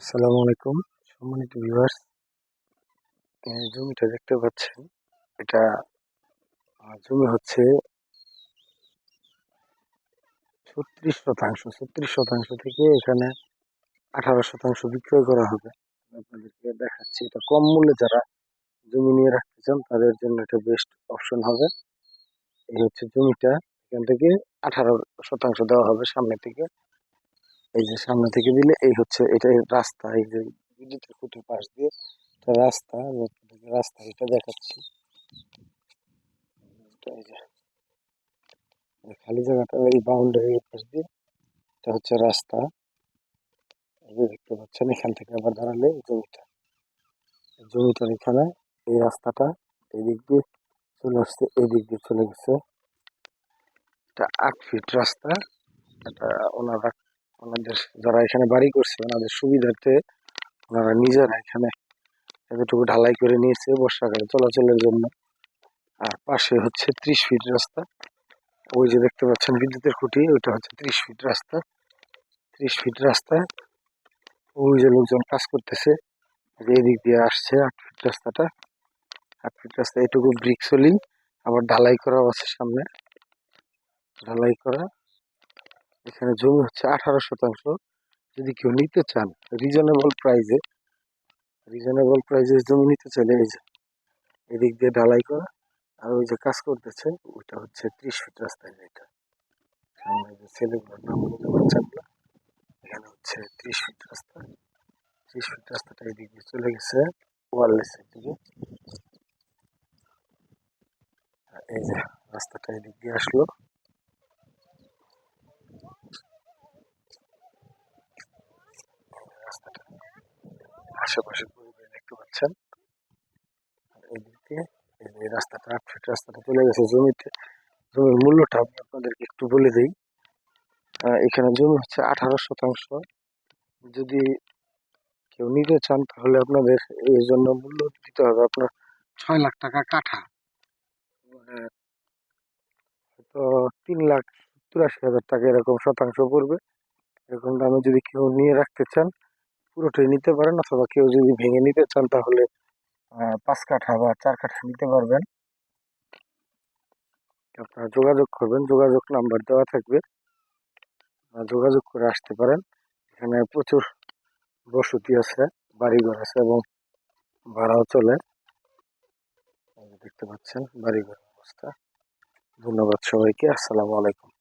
আসসালামু আলাইকুম। সম্মানিত ভিউয়ার্স জমিটা দেখতে পাচ্ছেন। এটা জমি হচ্ছে ছত্রিশ শতাংশ ছত্রিশ শতাংশ থেকে এখানে আঠারো শতাংশ বিক্রয় করা হবে। আপনাদেরকে দেখাচ্ছি, এটা কম মূল্যে যারা জমি নিয়ে রাখতে চান, তাদের জন্য এটা বেস্ট অপশন হবে। এই হচ্ছে জমিটা, এখান থেকে আঠারো শতাংশ দেওয়া হবে সামনে থেকে। এই যে সামনে থেকে দিলে এই হচ্ছে এটা রাস্তা, এই যে বিদ্যুতের খুঁটির পাশ দিয়ে এটা রাস্তা রাস্তা এটা দেখাচ্ছি খালি জায়গাটা এই বাউন্ডারির পাশ দিয়ে এটা হচ্ছে রাস্তা। দেখতে পাচ্ছেন, এখান থেকে আবার দাঁড়ালে জমিটা। জমিটার এখানে এই রাস্তাটা এদিক দিয়ে চলে আসছে, এদিক দিয়ে চলে গেছে। এটা আট ফিট রাস্তা, এটা ওনারা ওনাদের যারা এখানে বাড়ি করছে, ওনাদের সুবিধার্থে ওনারা নিজেরা এখানে এতটুকু ঢালাই করে নিয়েছে বর্ষাকালে চলাচলের জন্য। আর পাশে হচ্ছে ত্রিশ ফিট রাস্তা। ওই যে দেখতে পাচ্ছেন বিদ্যুতের খুঁটি, ওইটা হচ্ছে ত্রিশ ফিট রাস্তা। ত্রিশ ফিট রাস্তা। ওই যে লোকজন কাজ করতেছে। এদিক দিয়ে আসছে আট ফিট রাস্তাটা। আট ফিট রাস্তা, এটুকু ব্রিক সলি আবার ঢালাই করা আছে সামনে। ঢালাই করা। এখানে জমি হচ্ছে আঠারো শতাংশ। যদি কেউ নিতে চান রিজনেবল প্রাইজে রিজনেবল প্রাইজে জমি নিতে চাইলে এই যে এদিক দিয়ে ঢালাই করা আর ওই যে কাজ করতেছে ওইটা হচ্ছে ত্রিশ ফিট রাস্তায় এটা? সামনে যে ছেলেগুলোর নাম যে বাচ্চাগুলো এখানে হচ্ছে ত্রিশ ফিট রাস্তা। ত্রিশ ফিট রাস্তাটা এদিক দিয়ে চলে গেছে ওয়ারলেসের দিকে। এই যে রাস্তাটা এদিক দিয়ে আসলো। আশেপাশে পরিবেশ দেখতে পাচ্ছেন। এদিক এই রাস্তাটা আট ফিট রাস্তাটা চলে গেছে জমিতে। জমির মূল্যটা আমি আপনাদেরকে একটু বলে দিই। এখানে জমি হচ্ছে আঠারো শতাংশ। যদি কেউ নিতে চান, তাহলে আপনাদের এই জন্য মূল্য দিতে হবে আপনার ছয় লাখ টাকা কাঠা। মানে তো তিন লাখ চুরাশি হাজার টাকা এরকম শতাংশ পড়বে। এরকম দামে যদি কেউ নিয়ে রাখতে চান পুরোটাই নিতে পারেন অথবা কেউ যদি ভেঙে নিতে চান তাহলে পাঁচ কাঠা বা চার কাঠা নিতে পারবেন। আপনারা যোগাযোগ করবেন, যোগাযোগ নাম্বার দেওয়া থাকবে। যোগাযোগ করে আসতে পারেন। এখানে প্রচুর বসতি আছে, বাড়িঘর আছে এবং ভাড়াও চলে। দেখতে পাচ্ছেন বাড়িঘর অবস্থা। ধন্যবাদ সবাইকে, আসসালামু আলাইকুম।